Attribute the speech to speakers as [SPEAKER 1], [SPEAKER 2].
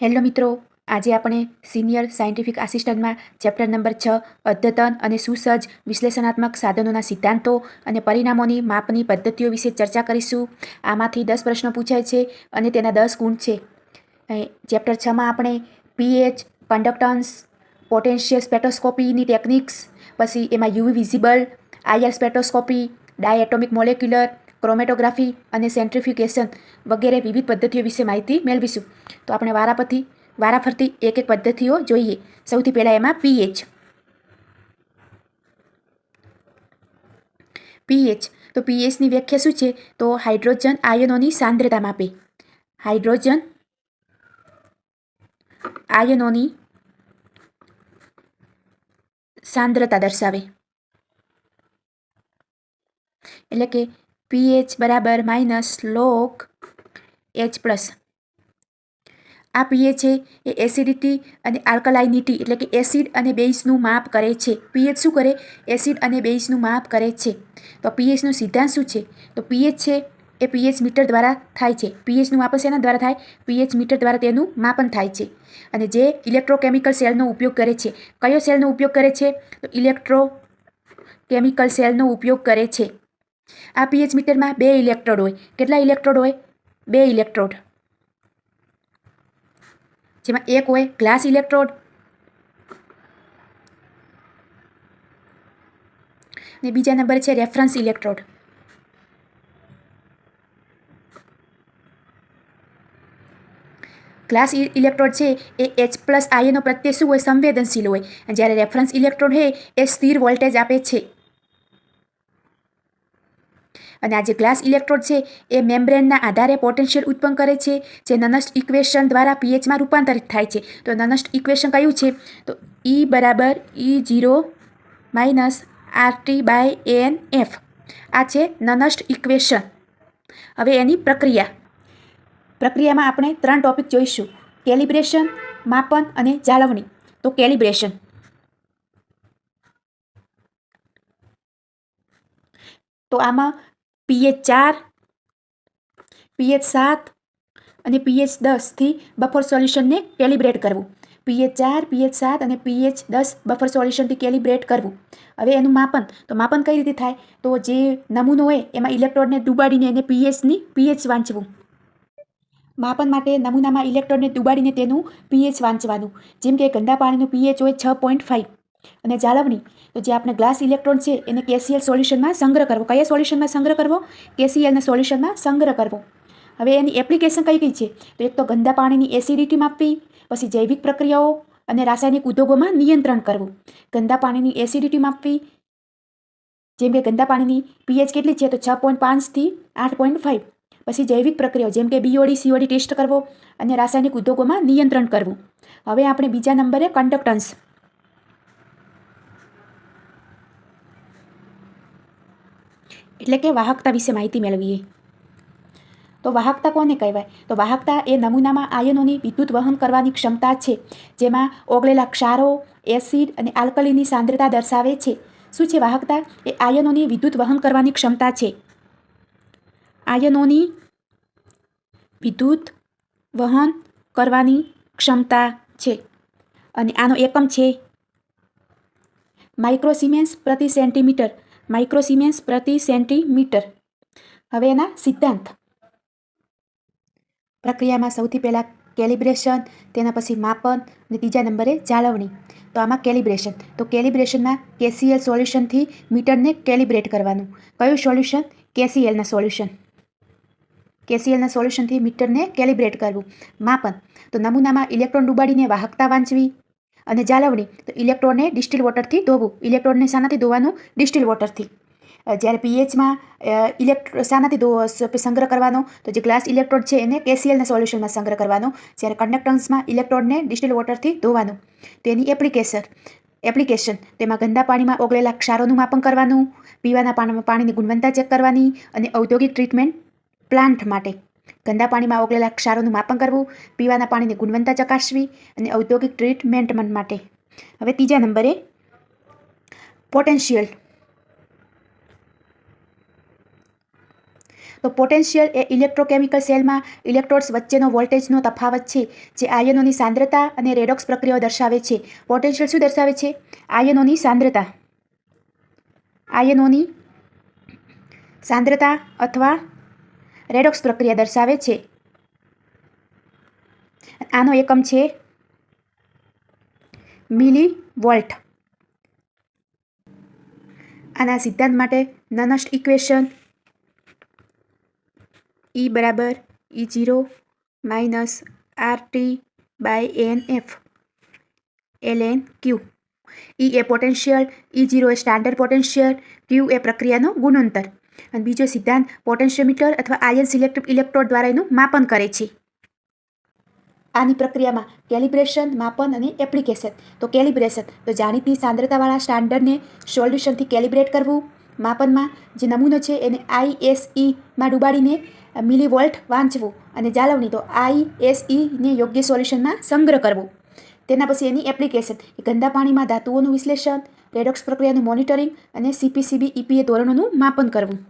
[SPEAKER 1] Hello મિત્રો, આજે આપણે સિનિયર સાયન્ટિફિક આસિસ્ટન્ટમાં ચેપ્ટર નંબર છ, અદ્યતન અને સુસજ્જ વિશ્લેષણાત્મક સાધનોના સિદ્ધાંતો અને પરિણામોની માપની પદ્ધતિઓ વિશે ચર્ચા કરીશું. આમાંથી દસ પ્રશ્નો પૂછાય છે અને તેના દસ ગુણ છે. ચેપ્ટર છમાં આપણે પીએચ કન્ડક્ટન્સ પોટેન્શિયલ સ્પેટોસ્કોપીની ટેકનિક્સ પછી એમાં UV visible IR spectroscopy diatomic molecular chromatography અને સેન્ટ્રિફિકેશન વગેરે વિવિધ પદ્ધતિઓ વિશે માહિતી મેળવીશું. તો આપણે વારાપરથી વારાફરતી એક એક પદ્ધતિઓ જોઈએ. સૌથી પહેલાં એમાં પીએચ પીએચ તો પીએચની વ્યાખ્યા શું છે? તો હાઇડ્રોજન આયનોની સાંદ્રતા માપે. હાઇડ્રોજન આયનોની સાંદ્રતા દર્શાવે. એટલે કે પીએચ બરાબર માઇનસ લોક એચ પ્લસ. આ પીએચ છે, એ એસિડિટી અને આલ્કલાઇનિટી એટલે કે એસિડ અને બેઝનું માપ કરે છે. પીએચ શું કરે? એસિડ અને બેઝનું માપ કરે છે. તો પીએચનો સિદ્ધાંત શું છે? તો પીએચ છે, એ પીએચ મીટર દ્વારા થાય છે. પીએચનું માપન શેના દ્વારા થાય? પીએચ મીટર દ્વારા તેનું માપન થાય છે. અને જે ઇલેક્ટ્રોકેમિકલ સેલનો ઉપયોગ કરે છે. કયો સેલનો ઉપયોગ કરે છે? તો ઇલેક્ટ્રો કેમિકલ સેલનો ઉપયોગ કરે છે. આ પીએચ મીટરમાં બે ઇલેક્ટ્રોડ હોય. કેટલા ઇલેક્ટ્રોડ હોય? બે ઇલેક્ટ્રોડ જેમાં એક હોય ગ્લાસ ઇલેક્ટ્રોડ ને બીજા નંબર છે રેફરન્સ ઇલેક્ટ્રોડ ગ્લાસ ઇલેક્ટ્રોડ છે એ એચ પ્લસ આયનો પ્રત્યે શું હોય? સંવેદનશીલ હોય. જ્યારે રેફરન્સ ઇલેક્ટ્રોડ છે એ સ્થિર વોલ્ટેજ આપે છે. અને આ જે ગ્લાસ ઇલેક્ટ્રોડ છે, એ મેમ્બ્રેનના આધારે પોટેન્શિયલ ઉત્પન્ન કરે છે, જે નનસ્ટ ઇક્વેશન દ્વારા પીએચમાં રૂપાંતરિત થાય છે. તો નનસ્ટ ઇક્વેશન કયું છે? તો ઈ બરાબર E zero minus RT by N F આ છે નનસ્ટ ઇક્વેશન. હવે એની પ્રક્રિયા. પ્રક્રિયામાં આપણે ત્રણ ટોપિક જોઈશું. કેલિબ્રેશન, માપન અને જાળવણી. તો કેલિબ્રેશન. તો આમાં પીએચ ચાર પીએચ સાત અને પીએચ દસથી બફર સોલ્યુશનને કેલિબ્રેટ કરવું. પીએચ ચાર પીએચ સાત અને પીએચ દસ બફર સોલ્યુશનથી કેલિબ્રેટ કરવું. હવે એનું માપન, તો માપન કઈ રીતે થાય? તો જે નમૂનો હોય એમાં ઇલેક્ટ્રોડને ડૂબાડીને એને પીએચની પીએચ વાંચવું. માપન માટે નમૂનામાં ઇલેક્ટ્રોડને ડૂબાડીને તેનું પીએચ વાંચવાનું. જેમ કે ગંદા પાણીનું પીએચ હોય છ પોઈન્ટ ફાઇવ અને જાળવણી. તો જે આપણે ગ્લાસ ઇલેક્ટ્રોન છે, એને કેસીએલ સોલ્યુશનમાં સંગ્રહ કરવો. કયા સોલ્યુશનમાં સંગ્રહ કરવો? કેસીએલના સોલ્યુશનમાં સંગ્રહ કરવો. હવે એની એપ્લિકેશન કઈ કઈ છે? તો એક તો ગંદા પાણીની એસિડિટી માપવી, પછી જૈવિક પ્રક્રિયાઓ અને રાસાયણિક ઉદ્યોગોમાં નિયંત્રણ કરવું. ગંદા પાણીની એસિડિટી માપવી, જેમ કે ગંદા પાણીની પીએચ કેટલી છે? તો છ પોઈન્ટ પાંચથી આઠ પોઈન્ટ ફાઇવ પછી જૈવિક પ્રક્રિયાઓ, જેમ કે બીઓડી સીઓડી ટેસ્ટ કરવો અને રાસાયણિક ઉદ્યોગોમાં નિયંત્રણ કરવું. હવે આપણે બીજા નંબરે કન્ડક્ટન્સ એટલે કે વાહકતા વિશે માહિતી મેળવીએ. તો વાહકતા કોને કહેવાય? તો વાહકતા એ નમૂનામાં આયનોની વિદ્યુત વહન કરવાની ક્ષમતા છે, જેમાં ઓગળેલા ક્ષારો, એસિડ અને આલ્કલીની સાંદ્રતા દર્શાવે છે. શું છે વાહકતા? એ આયનોની વિદ્યુત વહન કરવાની ક્ષમતા છે. આયનોની વિદ્યુત વહન કરવાની ક્ષમતા છે. અને આનો એકમ છે. માઇક્રોસિમેન્સ પ્રતિ સેન્ટીમીટર. માઇક્રોસિમેન્સ પ્રતિ સેન્ટીમીટર. હવે એના સિદ્ધાંત. પ્રક્રિયામાં સૌથી પહેલાં કેલિબ્રેશન, તેના પછી માપન અને ત્રીજા નંબરે જાળવણી. તો આમાં કેલિબ્રેશન. તો કેલિબ્રેશનમાં કેસીએલ સોલ્યુશનથી મીટરને કેલિબ્રેટ કરવાનું. કયું સોલ્યુશન? કેસીએલના સોલ્યુશન. કેસીએલના સોલ્યુશનથી મીટરને કેલિબ્રેટ કરવું. માપન. તો નમૂનામાં ઇલેક્ટ્રોન ડૂબાડીને વાહકતા વાંચવી. અને જાળવણી. તો ઇલેક્ટ્રોનને ડિસ્ટિલ વોટરથી ધોવું. ઇલેક્ટ્રોનને શાનાથી ધોવાનું? ડિસ્ટિલ વોટરથી જ્યારે પીએચમાં ઇલેક્ટ્રો શાનાથી ધો સંગ્રહ કરવાનો, તો જે ગ્લાસ ઇલેક્ટ્રોડ છે એને કેસીએલના સોલ્યુશનમાં સંગ્રહ કરવાનો. જ્યારે કન્ડક્ટન્સમાં ઇલેક્ટ્રોડને ડિસ્ટિલ વોટરથી ધોવાનું. તેની એપ્લિકેશન એપ્લિકેશન તેમાં ગંદા પાણીમાં ઓગળેલા ક્ષારોનું માપન કરવાનું, પીવાના પાણીની ગુણવત્તા ચેક કરવાની અને ઔદ્યોગિક ટ્રીટમેન્ટ પ્લાન્ટ માટે. ગંદા પાણીમાં ઓગળેલા ક્ષારોનું માપન કરવું, પીવાના પાણીની ગુણવત્તા ચકાસવી અને ઔદ્યોગિક ટ્રીટમેન્ટ માટે. હવે ત્રીજા નંબરે પોટેન્શિયલ. તો પોટેન્શિયલ એ ઇલેક્ટ્રોકેમિકલ સેલમાં ઇલેક્ટ્રોડ્સ વચ્ચેનો વોલ્ટેજનો તફાવત છે, જે આયનોની સાંદ્રતા અને રેડોક્સ પ્રક્રિયાઓ દર્શાવે છે. પોટેન્શિયલ શું દર્શાવે છે? આયનોની સાંદ્રતા. આયનોની સાંદ્રતા અથવા રેડોક્સ પ્રક્રિયા દર્શાવે છે આનો એકમ છે મિલી વોલ્ટ આના સિદ્ધાંત માટે નનસ્ટ ઇક્વેશન ઈ બરાબર E zero minus R T by N F L N Q E A potential E zero એ સ્ટાન્ડર્ડ પોટેન્શિયલ ક્યુ એ પ્રક્રિયાનો ગુણોત્તર. અને બીજો સિદ્ધાંત પોટેન્શિયોમીટર અથવા આયન સિલેક્ટિવ ઇલેક્ટ્રોડ દ્વારા એનું માપન કરે છે. આની પ્રક્રિયામાં કેલિબ્રેશન, માપન અને એપ્લિકેશન. તો કેલિબ્રેશન, તો જાણીતી સાંદ્રતાવાળા સ્ટાન્ડર્ડને સોલ્યુશનથી કેલિબ્રેટ કરવું. માપનમાં જે નમૂનો છે એને આઈએસઈમાં ડૂબાડીને મિલીવોલ્ટ વાંચવું અને જાળવણી. તો આઈએસઈને યોગ્ય સોલ્યુશનમાં સંગ્રહ કરવો. તેના પછી એની એપ્લિકેશન ગંદા પાણીમાં ધાતુઓનું વિશ્લેષણ રેડોક્સ પ્રક્રિયાનું મોનિટરિંગ અને સીપીસીબી ઈપીએ ધોરણોનું માપન કરવું.